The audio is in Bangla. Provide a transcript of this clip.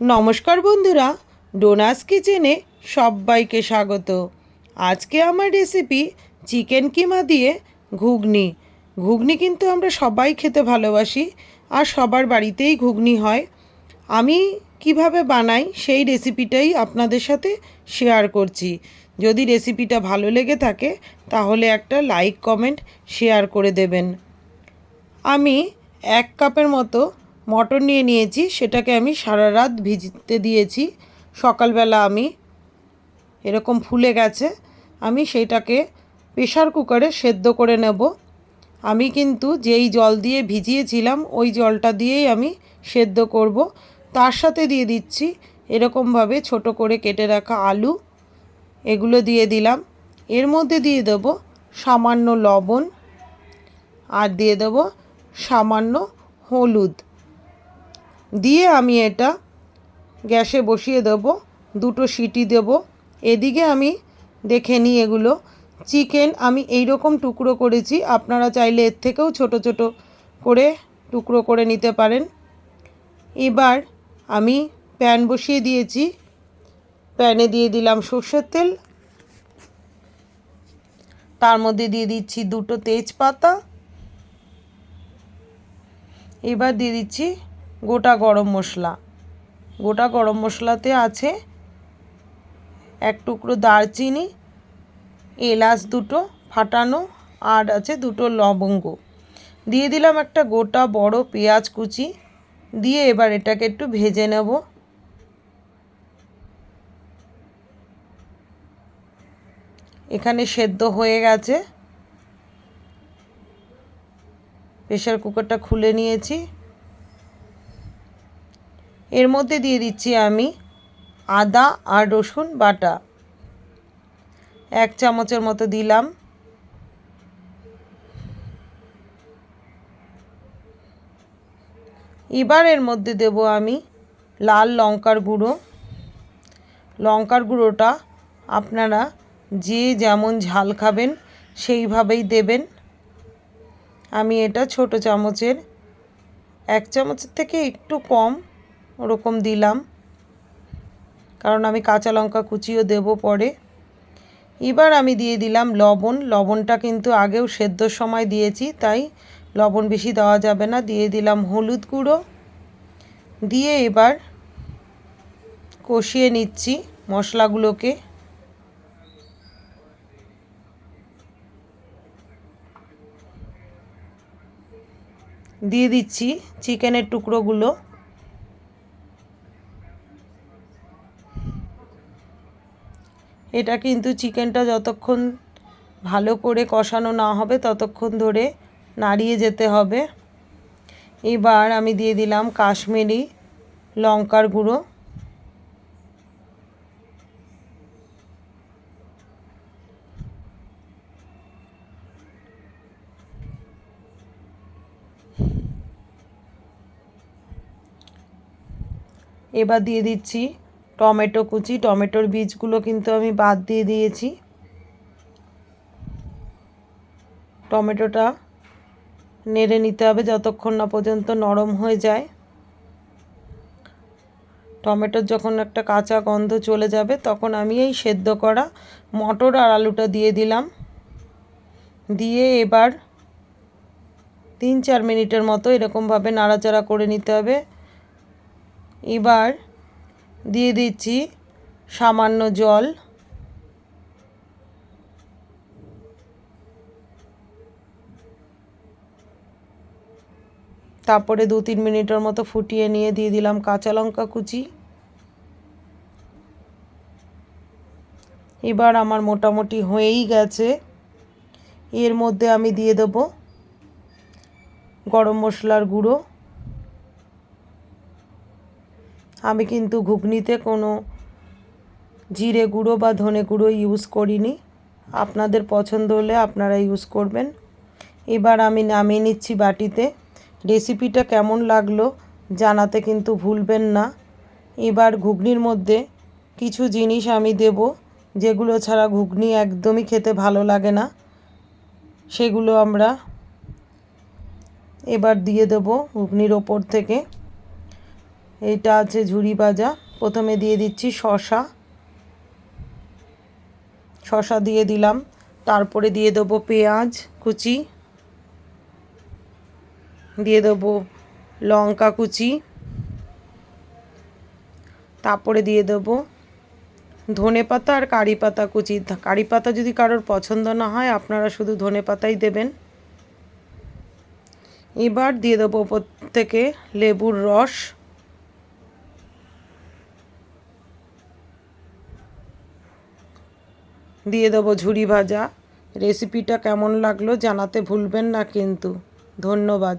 নমস্কার বন্ধুরা, ডোনাস কিচেনে সবাইকে স্বাগত। আজকে আমার রেসিপি চিকেন কিমা দিয়ে ঘুগনি। ঘুগনি কিন্তু আমরা সবাই খেতে ভালোবাসি আর সবার বাড়িতেই ঘুগনি হয়। আমি কীভাবে বানাই সেই রেসিপিটাই আপনাদের সাথে শেয়ার করছি। যদি রেসিপিটা ভালো লেগে থাকে, তাহলে একটা লাইক কমেন্ট শেয়ার করে দেবেন। আমি এক কাপের মতো মটর নিয়ে নিয়েছি, সেটাকে আমি সারা রাত ভিজতে দিয়েছি। সকালবেলা আমি এরকম ফুলে গেছে, আমি সেইটাকে প্রেশার কুকারে সেদ্ধ করে নেব। আমি কিন্তু যেই জল দিয়ে ভিজিয়েছিলাম, ওই জলটা দিয়েই আমি সেদ্ধ করব। তার সাথে দিয়ে দিচ্ছি এরকমভাবে ছোট করে কেটে রাখা আলু, এগুলো দিয়ে দিলাম। এর মধ্যে দিয়ে দেবো সামান্য লবণ, আর দিয়ে দেবো সামান্য হলুদ। দিয়ে আমি এটা গ্যাসে বসিয়ে দেবো, দুটো সিটি দেব। এদিকে আমি দেখে নিই এগুলো। চিকেন আমি এই রকম টুকরো করেছি, আপনারা চাইলে এর থেকেও ছোট ছোট করে টুকরো করে নিতে পারেন। এবার আমি প্যান বসিয়ে দিয়েছি। প্যানে দিয়ে দিলাম সর্ষের তেল। তার মধ্যে দিয়ে দিচ্ছি দুটো তেজপাতা। এবার দিয়ে দিচ্ছি গোটা গরম মশলা। গোটা গরম মশলাতে আছে এক টুকরো দারচিনি, এলাচ দুটো ফাটানো, আর আছে দুটো লবঙ্গ। দিয়ে দিলাম একটা গোটা বড় পেঁয়াজ কুচি, দিয়ে এবার এটাকে একটু ভেজে নেব। এখানে সেদ্ধ হয়ে গেছে। প্রেশার কুকারটা খুলে নিয়েছি। এর মধ্যে দিয়ে দিচ্ছি আমি আদা আর রসুন বাটা। এক চামচের মতো দিলাম। এবার এর মধ্যে দেব আমি লাল লঙ্কার গুঁড়ো। লঙ্কার গুঁড়োটা আপনারা যে যেমন ঝাল খাবেন সেইভাবেই দেবেন। আমি এটা ছোট চামচের, এক চামচের থেকে একটু কম ওরকম দিলাম। কারণ আমি কাঁচা লঙ্কা কুচিও দেব পরে। এবার আমি দিয়ে দিলাম লবণ। লবণটা কিন্তু আগেও সেদ্ধর সময় দিয়েছি, তাই লবণ বেশি দেওয়া যাবে না। দিয়ে দিলাম হলুদ গুঁড়ো। দিয়ে এবার কষিয়ে নিচ্ছি মশলাগুলোকে। দিয়ে দিচ্ছি চিকেনের টুকরোগুলো। এটা কিন্তু চিকেনটা যতক্ষণ ভালো করে কষানো না হবে, ততক্ষণ ধরে নাড়িয়ে যেতে হবে। এবার আমি দিয়ে দিলাম কাশ্মীরি লঙ্কার গুঁড়ো। এবার দিয়ে দিচ্ছি টমেটো কুচি, টমেটোর বীজগুলো কিন্তু আমি বাদ দিয়ে দিয়েছি। টমেটোটা নেড়ে নিতে হবে যতক্ষণ না পর্যন্ত নরম হয়ে যায়। টমেটোর যখন একটা কাঁচা গন্ধ চলে যাবে, তখন আমি এই সেদ্ধ করা মটর আর আলুটা দিয়ে দিলাম। দিয়ে এবার তিন চার মিনিটের মতো এরকমভাবে নাড়াচাড়া করে নিতে হবে। এবার দিয়ে দিচ্ছি সামান্য জল। তারপরে দু তিন মিনিটের মতো ফুটিয়ে নিয়ে দিয়ে দিলাম কাঁচা লঙ্কা কুচি। এবার আমার মোটামুটি হয়েই গেছে। এর মধ্যে আমি দিয়ে দেবো গরম মশলার গুঁড়ো। আমি কিন্তু ঘুগনিতে কোনো জিরে গুঁড়ো বা ধনে গুঁড়ো ইউজ করিনি। আপনাদের পছন্দ হলে আপনারা ইউজ করবেন। এবার আমি নামিয়ে নিচ্ছি বাটিতে। রেসিপিটা কেমন লাগল জানাতে কিন্তু ভুলবেন না। এবার ঘুগনির মধ্যে কিছু জিনিস আমি দেব, যেগুলো ছাড়া ঘুগনি একদমই খেতে ভালো লাগে না। সেগুলো আমরা এবার দিয়ে দেব ঘুগনির ওপর থেকে। এটা আছে ঝুরি ভাজা। প্রথমে দিয়ে দিচ্ছি শশা শশা দিয়ে দিলাম। তারপরে দিয়ে দেবো পেঁয়াজ কুচি। দিয়ে দেবো লঙ্কা কুচি। তারপরে দিয়ে দেবো ধনে পাতা আর কারি পাতা কুচি। কারি পাতা যদি কারোর পছন্দ না হয়, আপনারা শুধু ধনে পাতাই দেবেন। এবার দিয়ে দেবো ওপর থেকে লেবুর রস। দিয়ে দেবো ঝুরি ভাজা। রেসিপিটা কেমন লাগল জানাতে ভুলবেন না কিন্তু। ধন্যবাদ।